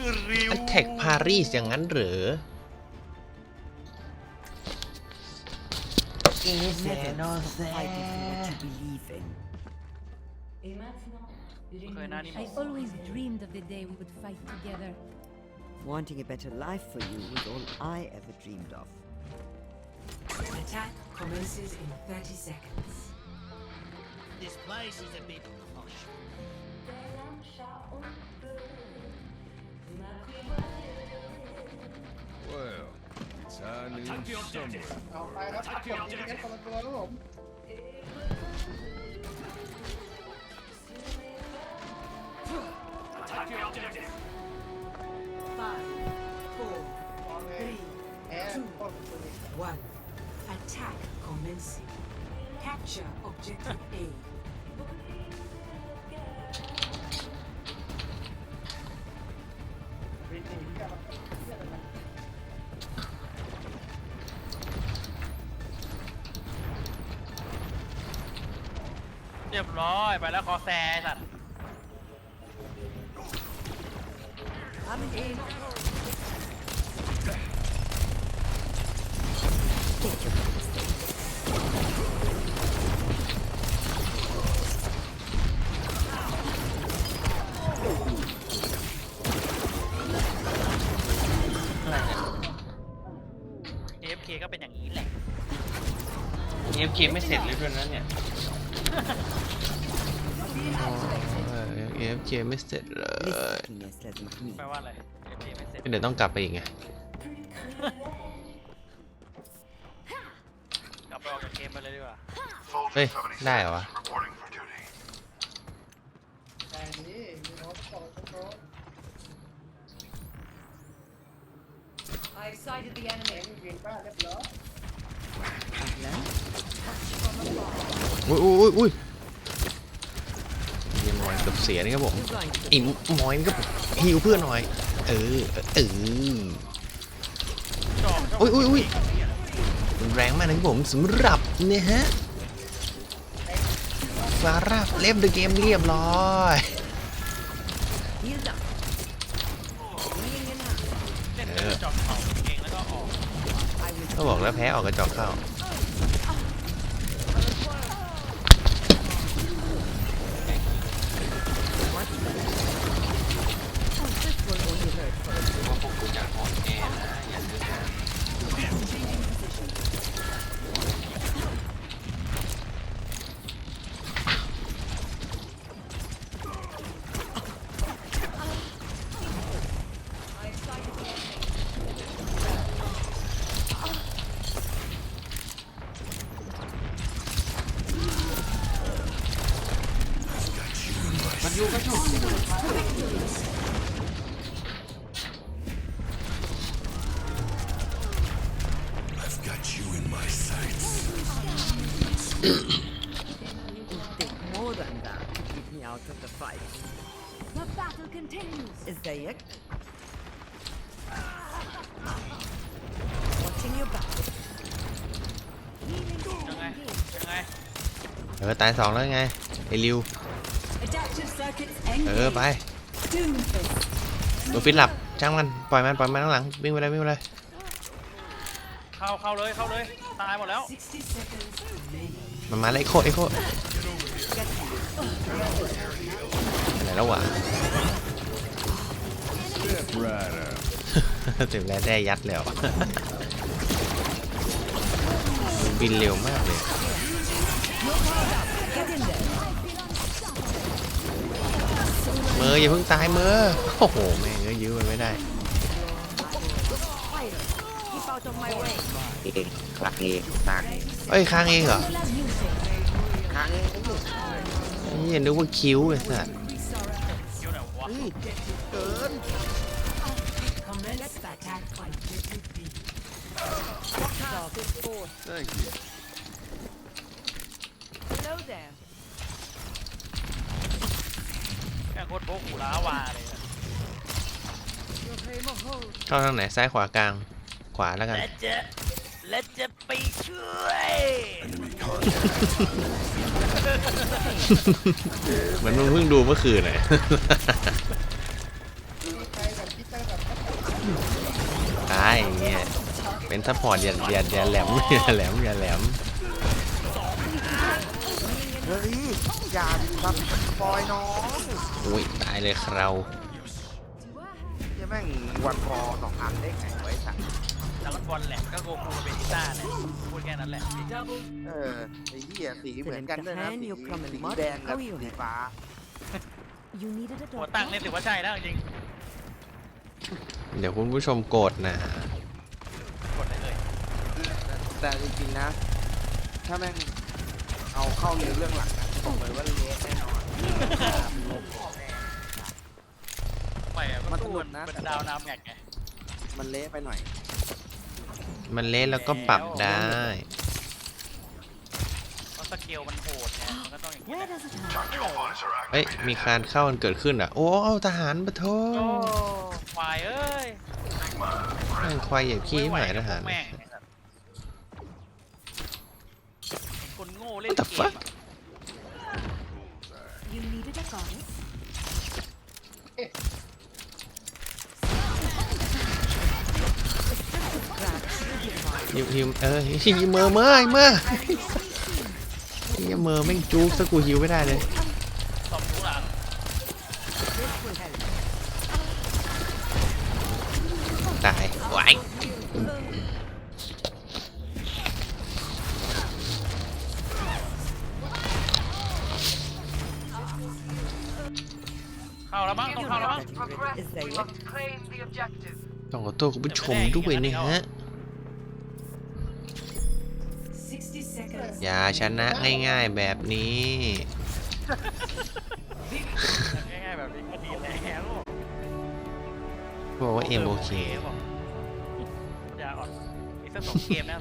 คือริว แท็กปารีสอย่างนั้นเหรอ Never stop fighting for what you believe in. เคยหน้านี่ I always dreamed of the day we would fight together. Wanting a better life for you was all I ever dreamed of. Attack commences in 30 seconds. This place is a bit posh. our new somewhere. เอาไปครับจบทีนี้กันคนละตัวครับผม Five, four, มองเลยแพ้โคตรสุด one. Attack commencing. Capture objective A. เรียบร้อยไปแล้วคอแซไอ้สัตว์เอฟเคก็เป็นอย่างนี้แหละเอฟเคไม่เสร็จเลยด้วยนะเนี่ย เอฟเคไม่เสร็จเลย Listlessness with me. แปลว่าอะไรเอฟเคไม่เสร็จเดี๋ยวต้องกลับไปอีกไงกลับไปออกจากเกมไปเลยดีกว่าเฮ้ยได้เหรอวะแต่นี้มีน้ องสองคน I've sighted the เอ็ enemy. งยิงบ้านเรียบร้อยอุ้ยอุ้ยอุ้ยเยี่ยมหน่อยเกับเสียนี่ครับผมอีหมอยนี่ก็ฮิวเพื่อนหน่อย เออเออจอบอุ้ยอุ้ยอุ้ยแรงมากนะครับผมสำหรับเนี่ยฮะฟาร่าเล่มเดอะเกมเรียบร้อย Healed up. Healing in hand. เล่นเป็นจอบเข่าเก่งแล้วก็ออก I will ก็บอกแล้วแพ้ออกกระจอกเข้า 'll take more than that to keep me out of the fight. The battle continues. Is there Watching your back. Healing ยังไง ยังไง เออ ตายสองแล้วไง ไอ้ริว Adaptive circuits เออไป Doomfist. โดนฟิตหลับช่างมันปล่อยมันปล่อยมันข้างหลังวิ่งไปเลยวิ่งไปเลยเข้าเข้าเลยเข้าเลยตายหมดแล้ว60 seconds remaining. มันมาเลยไอ้โคไอ้โคไหนแล้ววะ Step right up. ถึงแล้วได้ยัดแล้วบินเร็วมากเลย มออย่าเพิ่งตายเมอโอ้โหแม่งเอ้ยยื้อมันไม่ได้ Keep out of my way. เอ้ยค้างเองเหรอนี่นึกว่าคิ้วไอ้สัสคิวไหนว โคตรโบกหูล้าวาเลยอะ Your aim a hole. เข้าทางไหนซ้ายขวากลางขวาแล้วกัน และจะและจะไปช่วยเหมือนมึงเพิ่งดูเมื่อคืนเลยมีใครแบบพี่เต้ตายอย่างเงี้ยเป็นซัพพอร์ตอย่าอย่าอย่าแหลมอย่าแหลมอย่าแหลมเฮ้ยอย่าครับปอยน้อง อุ้ยตายเลยเราจะแม่งวันพอสองอันได้ไงไว้สักแล้วมันบอลแหละก็โกคูกับเบจิต้าเนี่ยพูดแค่นั้นแหละ Double เออไอ้เหี้ยสีเหมือนกันด้วยนะ Then สี you come and สี mod แดงกับ how you สี live. ฟ้า You needed a หัว doctor? ตั้งเนี่ยถือว่าใช่แล้วจริงเดี๋ยวคุณผู้ชมโกรธนะกดได้เลยแต่จริงๆนะ ถ้าแม่งเอาเข้าในเรื่องหลักนะบอกเลยว่าเละแน่นอน ไม่อะมัมันนตู้สนุมักนนะเป็นดาวน้ำแงกไงมันเละไปหน่อย มันเล่นแล้วก็ปรับได้ เพราะสเกลมันโหดไงมันก็ต้องอย่างนี้ Where แหละ does it hurt? เอ้ย มีการเข้ากันเกิดขึ้นอะ โอ้เอาทหารปะโทโอ้ควายเอ้ยแม่งควายอย่าขี้หมายทหารแม่งไอ้สัตว์คนโง่เล่น What the เกม fuck? อะ You needed a goddess? ยิมยิมเออยิมเมอร์เมื่อยเมื่อยิมเมอร์แม่งจู๊กสกูฮิวไม่ได้เลยตบหูหลังตายไหวายเข้าแล้วมั้งต้องเข้าแล้วมั้ง Is there yet? ต้องขอโทษคุณผู้ชมด้วยนะฮะ อย่าชนะง่ายๆแบบนี้ ง่ายๆแบบนี้ก็ดีแล้วบอกว่าเอ็มโอเค บอกอย่าอ่อนอีกสักสองเกมนะ